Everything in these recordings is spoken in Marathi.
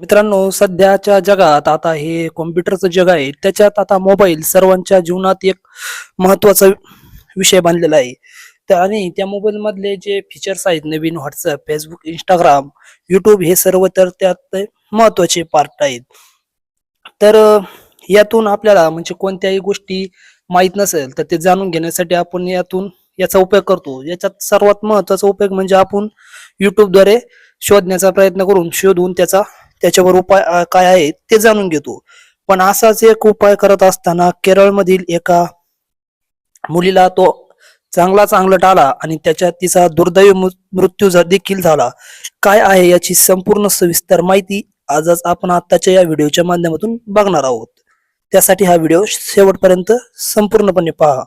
मित्रांनो सध्याच्या जगात आता हे कॉम्प्युटरचं जग आहे त्याच्यात आता मोबाईल सर्वांच्या जीवनात एक महत्त्वाचा विषय बनलेला आहे. तर आणि त्या मोबाईल मधले जे फीचर्स आहेत नवीन व्हॉट्सअप फेसबुक इंस्टाग्राम युट्यूब हे सर्व तर त्यात महत्त्वाचे पार्ट आहेत. तर यातून आपल्याला म्हणजे कोणत्याही गोष्टी माहीत नसेल तर ते जाणून घेण्यासाठी आपण यातून याचा उपयोग करतो. याच्यात सर्वात महत्त्वाचा उपयोग म्हणजे आपण युट्यूबद्वारे शोधण्याचा प्रयत्न करून शोधून त्याचा त्याच्यावर उपाय काय आहे ते जाणून घेतो. पण असाच एक उपाय करत असताना केरळमधील एका मुलीला तो चांगला चांगला आला आणि त्याच्यात तिचा दुर्दैवी मृत्यू देखील झाला. काय आहे याची संपूर्ण सविस्तर माहिती आजच आपण आताच्या या व्हिडिओच्या माध्यमातून बघणार आहोत. त्यासाठी हा व्हिडिओ शेवटपर्यंत संपूर्णपणे पहा.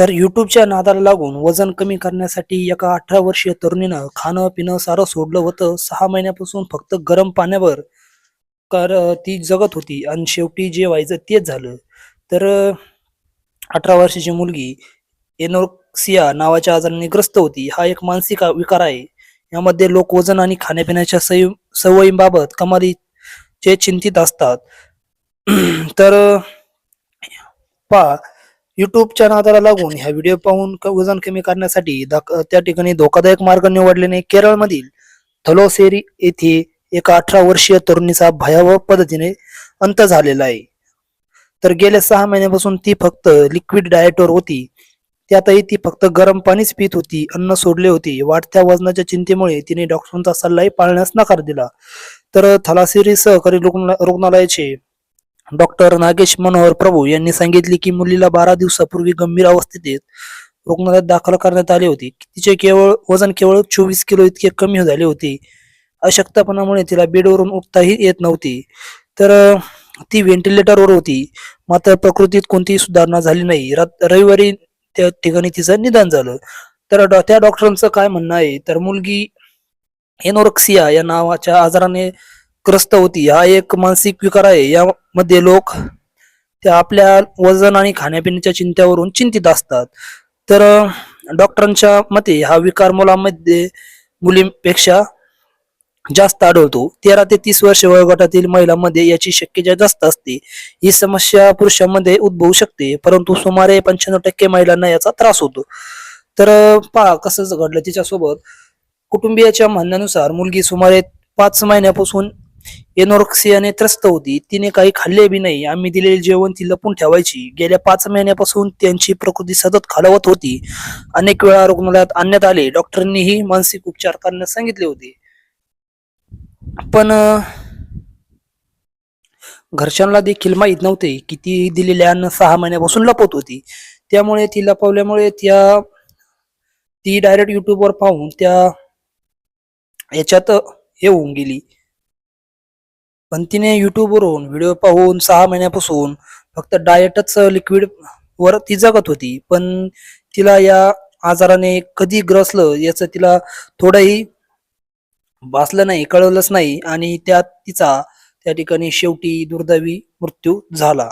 तर युट्यूबच्या नादाला लागून वजन कमी करण्यासाठी एका अठरा वर्षीय तरुणीनं खाणं पिणं सारं सोडलं होतं. सहा महिन्यापासून फक्त गरम पाण्यावर कर ती जगत होती आणि शेवटी जे व्हायचं तेच झालं. तर अठरा वर्षाची मुलगी एनोक्सिया नावाच्या आजाराने ग्रस्त होती. हा एक मानसिक विकार आहे. यामध्ये लोक वजन आणि खाण्यापिण्याच्या सवयी सवयींबाबत कमालीचे चिंतित असतात. तर पा युट्यूबच्या नादाला लागून ह्या व्हिडिओ पाहून वजन कमी करण्यासाठी त्या ठिकाणी धोकादायक मार्ग निवडल्याने केरळमधील थलोसेरी येथे एका अठरा वर्षीय तरुणीचा भयावह पद्धतीने अंत झालेला आहे. तर गेल्या सहा महिन्यापासून ती फक्त लिक्विड डाएटवर होती. त्यातही ती फक्त गरम पाणीच पित होती अन्न सोडले होते. वाढत्या वजनाच्या चिंतेमुळे तिने डॉक्टरांचा सल्लाही पाळण्यास नकार दिला. तर थलासेरी सहकारी रुग्ण- रुग्णालयाचे डॉक्टर नागेश मनोहर प्रभू यांनी सांगितले की मुलीला बारा दिवसापूर्वी गंभीर अवस्थेत रुग्णालयात दाखल करण्यात आले होते. तिचे केवळ वजन केवळ चोवीस किलो इतके कमी झाले होते. अशक्तपणामुळे तिला बेडवरून उठताही येत नव्हती. तर ती व्हेंटिलेटरवर होती. मात्र प्रकृतीत कोणतीही सुधारणा झाली नाही. रविवारी त्या ठिकाणी तिचं निधन झालं. तर डॉ- त्या डॉक्टरांचं काय म्हणणं आहे? तर मुलगी एनोरक्सिया या नावाच्या आजाराने ग्रस्त होती. हा एक मानसिक विकार आहे. यामध्ये लोक त्या आपल्या वजन आणि खाण्यापिण्याच्या चिंत्यावरून चिंतित असतात. तर डॉक्टरांच्या मते हा विकार मुलांमध्ये मुलींपेक्षा जास्त आढळतो. तेरा ते तीस वर्ष वयोगटातील महिलांमध्ये याची शक्यता जास्त असते. ही समस्या पुरुषांमध्ये उद्भवू शकते परंतु सुमारे पंच्याण्णव टक्के महिलांना याचा त्रास होतो. तर पहा कसं घडलं तिच्यासोबत. कुटुंबियाच्या म्हणण्यानुसार मुलगी सुमारे पाच महिन्यापासून एनोरक्सियाने त्रस्त होती. तिने काही खाल्ले बी नाही. आम्ही दिलेले जेवण ती लपून ठेवायची. गेल्या पाच महिन्यापासून त्यांची प्रकृती सतत खालावत होती. अनेक वेळा रुग्णालयात आणण्यात आले. डॉक्टरांनीही मानसिक उपचार करण्यास सांगितले होते. पण घरच्यांना देखील माहीत नव्हते की ती दिलेले अन्न सहा महिन्यापासून लपवत होती. त्यामुळे ती लपवल्यामुळे त्या ती डायरेक्ट युट्यूबवर पाहून त्या याच्यात हे होऊन गेली. पण तिने युट्यूबवरून व्हिडिओ पाहून सहा महिन्यापासून फक्त डाएटच लिक्विड वर ती जगत होती. पण तिला या आजाराने कधी ग्रसलं याचं तिला थोडंही भासलं नाही कळवलंच नाही आणि त्यात तिचा त्या ठिकाणी शेवटी दुर्दैवी मृत्यू झाला.